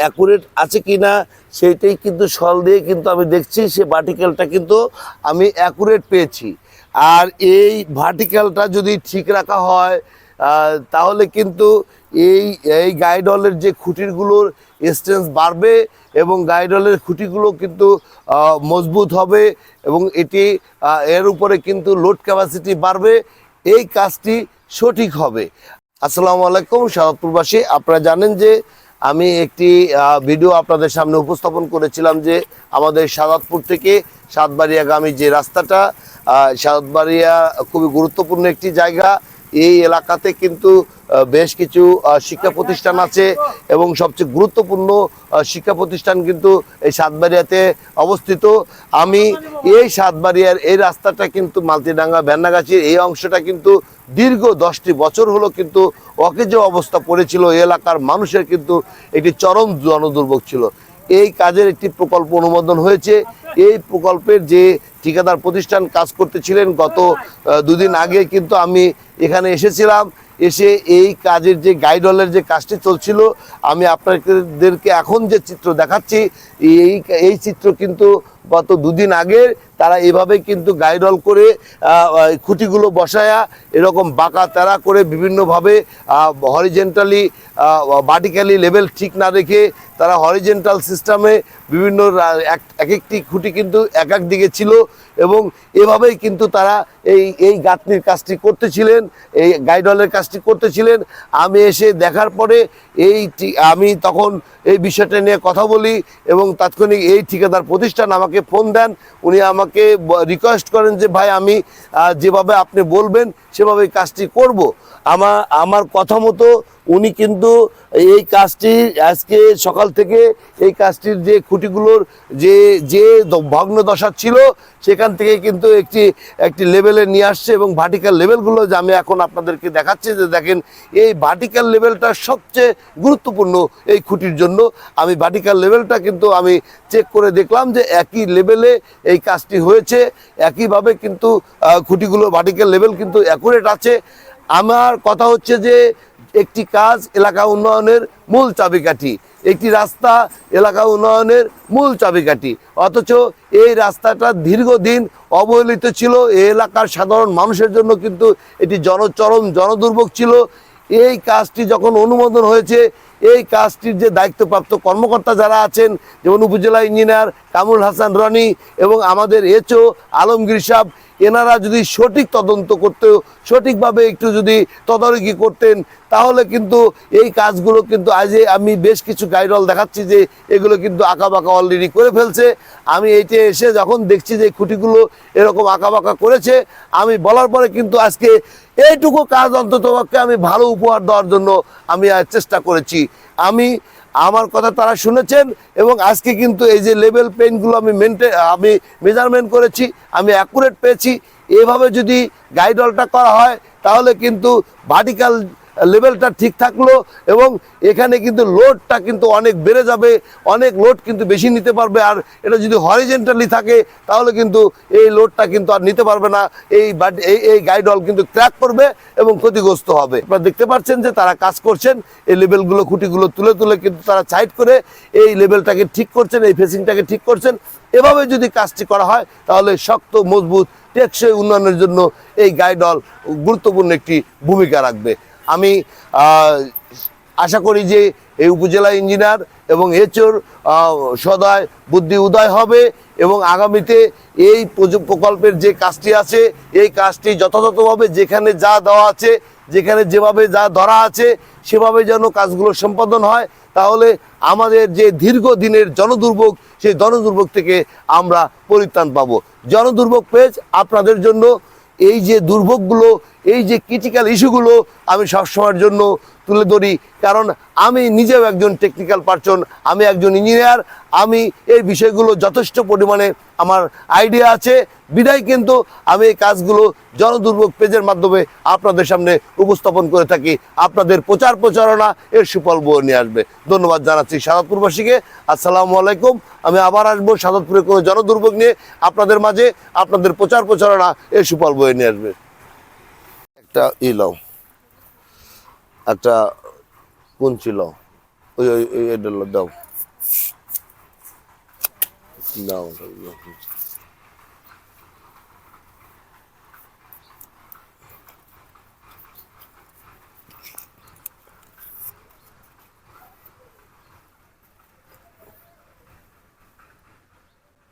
Accurate আছে কি না সেইটাই কিন্তু সল দিয়ে কিন্তু আমি দেখছি, সে ভার্টিক্যালটা কিন্তু আমি অ্যাকুরেট পেয়েছি। আর এই ভার্টিক্যালটা যদি ঠিক রাখা হয় তাহলে কিন্তু এই এই গাইডলের যে খুঁটিগুলোর স্ট্রেন্থ বাড়বে এবং গাইডলের খুঁটিগুলো কিন্তু মজবুত হবে এবং এটি এর উপরে কিন্তু লোড ক্যাপাসিটি বাড়বে। এই কাজটি সঠিক হবে। আসসালামু আলাইকুম সাদপুরবাসী আপনারা জানেন যে আমি একটি ভিডিও আপনাদের সামনে উপস্থাপন করেছিলাম যে আমাদের সাদাতপুর থেকে সাতবাড়িয়াগামী যে রাস্তাটা সাতবাড়িয়া খুবই গুরুত্বপূর্ণ একটি জায়গা। এই এলাকাতে কিন্তু বেশ কিছু শিক্ষা প্রতিষ্ঠান আছে এবং সবচেয়ে গুরুত্বপূর্ণ শিক্ষা প্রতিষ্ঠান কিন্তু এই সাতবাড়িয়াতে অবস্থিত। আমি এই সাতবাড়িয়ার এই রাস্তাটা কিন্তু মালতিডাঙ্গা ভ্যান্নাগাছির এই অংশটা কিন্তু দীর্ঘ দশটি বছর হলো কিন্তু অকেজ অবস্থা পড়েছিল। এই এলাকার মানুষের কিন্তু একটি চরম জনদুর্ভোগ ছিল। এই কাজের একটি প্রকল্প অনুমোদন হয়েছে। এই প্রকল্পের যে ঠিকাদার প্রতিষ্ঠান কাজ করতেছিলেন, গত দুদিন আগে কিন্তু আমি এখানে এসেছিলাম। এসে এই কাজের যে গাইডলের যে কাজটি চলছিল, আমি আপনাদেরকে এখন যে চিত্র দেখাচ্ছি, এই এই চিত্র কিন্তু গত দুদিন আগে তারা এভাবে কিন্তু গাইডল করে খুঁটিগুলো বসায়া এরকম বাঁকা তেরা করে বিভিন্নভাবে হরিজেন্টালি ভার্টিক্যালি লেভেল ঠিক না রেখে তারা হরিজেন্টাল সিস্টেমে বিভিন্ন এক একটি খুঁটি কিন্তু এক এক দিকে ছিল এবং এভাবেই কিন্তু তারা এই এই গাঁথনির কাজটি করতেছিলেন, এই গাইডলের কাজটি করতেছিলেন। আমি এসে দেখার পরে এই আমি তখন এই বিষয়টা নিয়ে কথা বলি এবং তাৎক্ষণিক এই ঠিকাদার প্রতিষ্ঠান আমাকে ফোন দেন, উনি আমাকে রিকোয়েস্ট করেন যে, ভাই, আমি যেভাবে আপনি বলবেন, সেভাবে কাজটি করব। আমার আমার কথা মতো উনি কিন্তু এই কাজটি আজকে সকাল থেকে এই কাজটির যে খুঁটিগুলোর যে যে ভগ্ন দশা ছিল, সেখান থেকে কিন্তু একটি একটি লেভেলে নিয়ে আসছে এবং ভার্টিক্যাল লেভেলগুলো যে আমি এখন আপনাদেরকে দেখাচ্ছি, যে দেখেন, এই ভার্টিক্যাল লেভেলটা সবচেয়ে গুরুত্বপূর্ণ এই খুঁটির জন্য। আমি ভার্টিক্যাল লেভেলটা কিন্তু আমি চেক করে দেখলাম যে একই লেভেলে এই কাজটি হয়েছে। একইভাবে কিন্তু খুঁটিগুলো ভার্টিক্যাল লেভেল কিন্তু অ্যাকুরেট আছে। আমার কথা হচ্ছে যে, একটি কাজ এলাকা উন্নয়নের মূল চাবিকাঠি। একটি রাস্তা এলাকা উন্নয়নের মূল চাবিকাঠি। অথচ এই রাস্তাটা দীর্ঘদিন অবহেলিত ছিল। এই এলাকার সাধারণ মানুষের জন্য কিন্তু এটি জনচরম, জনদুর্ভোগ ছিল। এই কাজটি যখন অনুমোদন হয়েছে এই কাজটির যে দায়িত্বপ্রাপ্ত কর্মকর্তা যারা আছেন, যেমন উপজেলা ইঞ্জিনিয়ার কামরুল হাসান রনি এবং আমাদের এচও আলমগীর সাহেব এনারা যদি সঠিক তদন্ত করতে সঠিকভাবে একটু যদি তদারকি করতেন, তাহলে কিন্তু এই কাজগুলো কিন্তু আজ আমি বেশ কিছু গাইডল দেখাচ্ছি যে এগুলো কিন্তু আঁকা বাঁকা অলরেডি করে ফেলছে। আমি এইটা এসে যখন দেখছি যে খুঁটিগুলো এরকম আঁকা বাঁকা করেছে, আমি বলার পরে কিন্তু আজকে এইটুকু কাজ অন্তত আমি ভালো উপহার দেওয়ার জন্য আমি চেষ্টা করেছি। আমি, আমার কথা তারা শুনেছেন এবং আজকে কিন্তু এই যে লেভেল পেনগুলো আমি মেনটেন আমি মেজারমেন্ট করেছি, আমি অ্যাকুরেট পেয়েছি। এভাবে যদি গাইডলটা করা হয়, তাহলে কিন্তু ভার্টিক্যাল লেভেলটা ঠিক থাকল এবং এখানে কিন্তু লোডটা কিন্তু অনেক বেড়ে যাবে, অনেক লোড কিন্তু বেশি নিতে পারবে। আর এটা যদি হরিজেন্টালি থাকে, তাহলে কিন্তু এই লোডটা কিন্তু আর নিতে পারবে না। এই এই এই গাইডল কিন্তু ক্র্যাক করবে এবং ক্ষতিগ্রস্ত হবে। আপনারা দেখতে পাচ্ছেন যে তারা কাজ করছেন, এই লেভেলগুলো, খুঁটিগুলো তুলে তুলে কিন্তু তারা সাইড করে এই লেভেলটাকে ঠিক করছেন, এই ফেসিংটাকে ঠিক করছেন। এভাবে যদি কাজটি করা হয়, তাহলে শক্ত, মজবুত, টেকসই উন্নয়নের জন্য এই গাইডল গুরুত্বপূর্ণ একটি ভূমিকা রাখবে। আমি আশা করি যে এই উপজেলা ইঞ্জিনিয়ার এবং এচোর সদয় বুদ্ধি উদয় হবে এবং আগামীতে এই প্রকল্পের যে কাজটি আছে, এই কাজটি যথাযথভাবে যেখানে যা দেওয়া আছে, যেখানে যেভাবে যা ধরা আছে, সেভাবে যেন কাজগুলো সম্পাদন হয়, তাহলে আমাদের যে দীর্ঘদিনের জনদুর্ভোগ, সেই জনদুর্ভোগ থেকে আমরা পরিত্রাণ পাবো। জনদুর্ভোগ পেজ আপনাদের জন্য, এই যে দুর্ভোগগুলো এই যে ক্রিটিক্যাল ইস্যুগুলো আমি সবসময়ের জন্য তুলে ধরি। কারণ আমি নিজেও একজন টেকনিক্যাল পার্সন আমি একজন ইঞ্জিনিয়ার আমি এই বিষয়গুলো যথেষ্ট পরিমাণে আমার আইডিয়া আছে। বিদায় কিন্তু আমি এই কাজগুলো জনদুর্ভোগ পেজের মাধ্যমে আপনাদের সামনে উপস্থাপন করে থাকি। আপনাদের প্রচার প্রচারণা এর সুফল বয়ে নিয়ে আসবে। ধন্যবাদ জানাচ্ছি সাদাতপুরবাসীকে। আসসালামু আলাইকুম। আমি আবার আসব সাদাতপুরে কোনো জনদুর্ভোগ নিয়ে। আপনাদের মাঝে আপনাদের প্রচার প্রচারণা এর সুফল বয়ে নিয়ে আসবে। একটা ই লও। একটা কুঞ্চি লও। ওই ওই দাও। দাও।